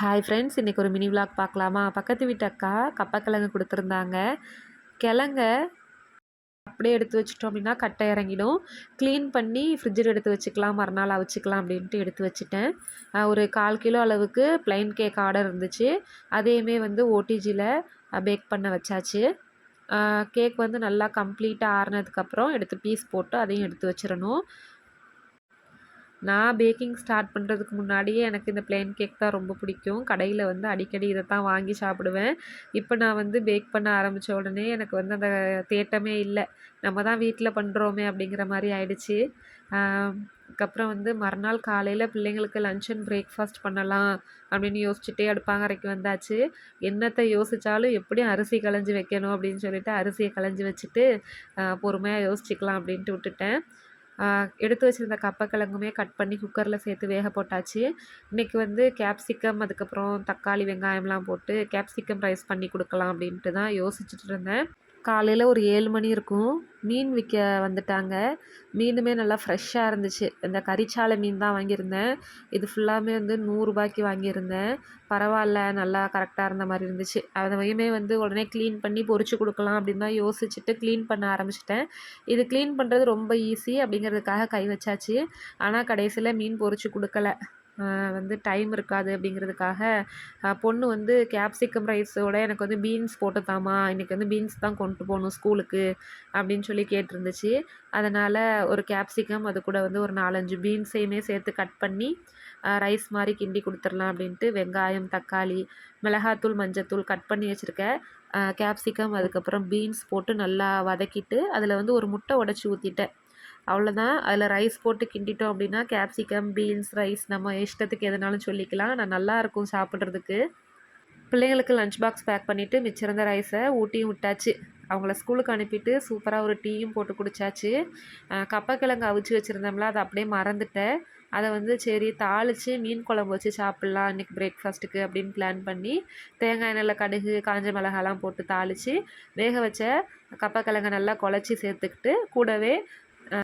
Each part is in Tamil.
ஹாய் ஃப்ரெண்ட்ஸ் இன்றைக்கி ஒரு மினி விளாக் பார்க்கலாமா? பக்கத்து வீட்டு அக்கா கப்பக்கிழங்கு கொடுத்துருந்தாங்க. கிழங்க அப்படியே எடுத்து வச்சிட்டோம் அப்படின்னா கட்டை இறங்கிடும். க்ளீன் பண்ணி ஃப்ரிட்ஜில் எடுத்து வச்சுக்கலாம் மறுநாள் அவிச்சிக்கலாம் அப்படின்ட்டு எடுத்து வச்சுட்டேன். ஒரு கால் கிலோ அளவுக்கு ப்ளைன் கேக் ஆர்டர் இருந்துச்சு. அதையுமே வந்து ஓடிஜியில் பேக் பண்ண வச்சாச்சு. கேக் வந்து நல்லா கம்ப்ளீட்டாக ஆறுனதுக்கப்புறம் எடுத்து பீஸ் போட்டு அதையும் எடுத்து வச்சிடணும். நான் பேக்கிங் ஸ்டார்ட் பண்ணுறதுக்கு முன்னாடியே எனக்கு இந்த பிளேன் கேக் தான் ரொம்ப பிடிக்கும். கடையில் வந்து அடிக்கடி இதை தான் வாங்கி சாப்பிடுவேன். இப்போ நான் வந்து பேக் பண்ண ஆரம்பித்த உடனே எனக்கு வந்து அந்த தேட்டமே இல்லை. நம்ம தான் வீட்டில் பண்ணுறோமே அப்படிங்கிற மாதிரி ஆயிடுச்சு. அதுக்கப்புறம் வந்து மறுநாள் காலையில் பிள்ளைங்களுக்கு லஞ்ச் அண்ட் பிரேக்ஃபாஸ்ட் பண்ணலாம் அப்படின்னு யோசிச்சுட்டே அடுப்பாங்கரைக்கு வந்தாச்சு. என்னத்தை யோசித்தாலும் எப்படியும் அரிசி களைஞ்சி வைக்கணும் அப்படின்னு சொல்லிட்டு அரிசியை களைஞ்சி வச்சுட்டு பொறுமையாக யோசிச்சுக்கலாம் அப்படின்ட்டு விட்டுட்டேன். எடுத்து வச்சுருந்த கப்பக்கிழங்குமே கட் பண்ணி குக்கரில் சேர்த்து வேக போட்டாச்சு. இன்றைக்கி வந்து கேப்சிகம் அதுக்கப்புறம் தக்காளி வெங்காயம்லாம் போட்டு கேப்சிகம் ரைஸ் பண்ணி கொடுக்கலாம் அப்படின்ட்டு தான் யோசிச்சுட்டு இருந்தேன். காலையில் ஒரு ஏழு மணி இருக்கும். மீன் விற்க வந்துட்டாங்க. மீனுமே நல்லா ஃப்ரெஷ்ஷாக இருந்துச்சு. இந்த கறிச்சாலை மீன் தான் வாங்கியிருந்தேன். இது ஃபுல்லாமே வந்து நூறுரூபாய்க்கு வாங்கியிருந்தேன். பரவாயில்ல நல்லா கரெக்டாக இருந்த மாதிரி இருந்துச்சு. அதையுமே வந்து உடனே க்ளீன் பண்ணி பொறிச்சு கொடுக்கலாம் அப்படின்னு தான் யோசிச்சுட்டு க்ளீன் பண்ண ஆரம்பிச்சிட்டேன். இது க்ளீன் பண்ணுறது ரொம்ப ஈஸி அப்படிங்கிறதுக்காக கை வச்சாச்சு. ஆனால் கடைசியில் மீன் பொறிச்சு கொடுக்கல. வந்து டைம் இருக்காது அப்படிங்கிறதுக்காக பொண்ணு வந்து கேப்சிகம் ரைஸோட எனக்கு வந்து பீன்ஸ் போட்டு தாமா இன்றைக்கி வந்து பீன்ஸ் தான் கொண்டு போகணும் ஸ்கூலுக்கு அப்படின்னு சொல்லி கேட்டிருந்துச்சு. அதனால் ஒரு கேப்சிகம் அது கூட வந்து ஒரு நாலஞ்சு பீன்ஸையுமே சேர்த்து கட் பண்ணி ரைஸ் மாதிரி கிண்டி கொடுத்துர்லாம் அப்படின்ட்டு வெங்காயம் தக்காளி மிளகாத்தூள் மஞ்சத்தூள் கட் பண்ணி வச்சுருக்கேன். கேப்சிகம் அதுக்கப்புறம் பீன்ஸ் போட்டு நல்லா வதக்கிட்டு அதில் வந்து ஒரு முட்டை உடச்சி ஊற்றிட்டேன் அவ்வளோதான் அதில் ரைஸ் போட்டு கிண்டிட்டோம் அப்படின்னா கேப்சிகம் பீன்ஸ் ரைஸ் நம்ம இஷ்டத்துக்கு எதுனாலும் சொல்லிக்கலாம். நான் நல்லாயிருக்கும் சாப்பிட்றதுக்கு. பிள்ளைங்களுக்கு லஞ்ச் பாக்ஸ் பேக் பண்ணிவிட்டு மிச்சிருந்த ரைஸை ஊட்டியும் விட்டாச்சு. அவங்கள ஸ்கூலுக்கு அனுப்பிட்டு சூப்பராக ஒரு டீயும் போட்டு குடித்தாச்சு கப்பக்கிழங்கு அவிச்சு வச்சுருந்தோம்ல அதை அப்படியே மறந்துட்டேன். அதை வந்து சரி தாளித்து மீன் குழம்பு வச்சு சாப்பிட்லாம் இன்றைக்கி பிரேக்ஃபாஸ்ட்டுக்கு அப்படின்னு பிளான் பண்ணி தேங்காய் எண்ணெயில் கடுகு காஞ்ச மிளகாலாம் போட்டு தாளித்து வேக வச்ச கப்பக்கிழங்கை நல்லா குழச்சி சேர்த்துக்கிட்டு கூடவே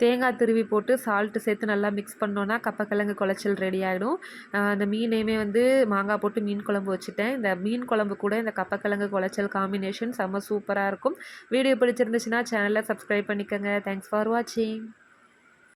தேங்காய் திருவி போட்டு சால்ட்டு சேர்த்து நல்லா மிக்ஸ் பண்ணோன்னா கப்பக்கிழங்கு குழச்சல் ரெடி ஆகிடும் அந்த மீனையுமே வந்து மாங்காய் போட்டு மீன் குழம்பு வச்சுட்டேன். இந்த மீன் குழம்பு கூட இந்த கப்பக்கிழங்கு குழச்சல் காம்பினேஷன் செம்ம சூப்பராக இருக்கும். வீடியோ பிடிச்சிருந்துச்சுன்னா சேனலை சப்ஸ்கிரைப் பண்ணிக்கோங்க. தேங்க்ஸ் ஃபார் வாட்சிங்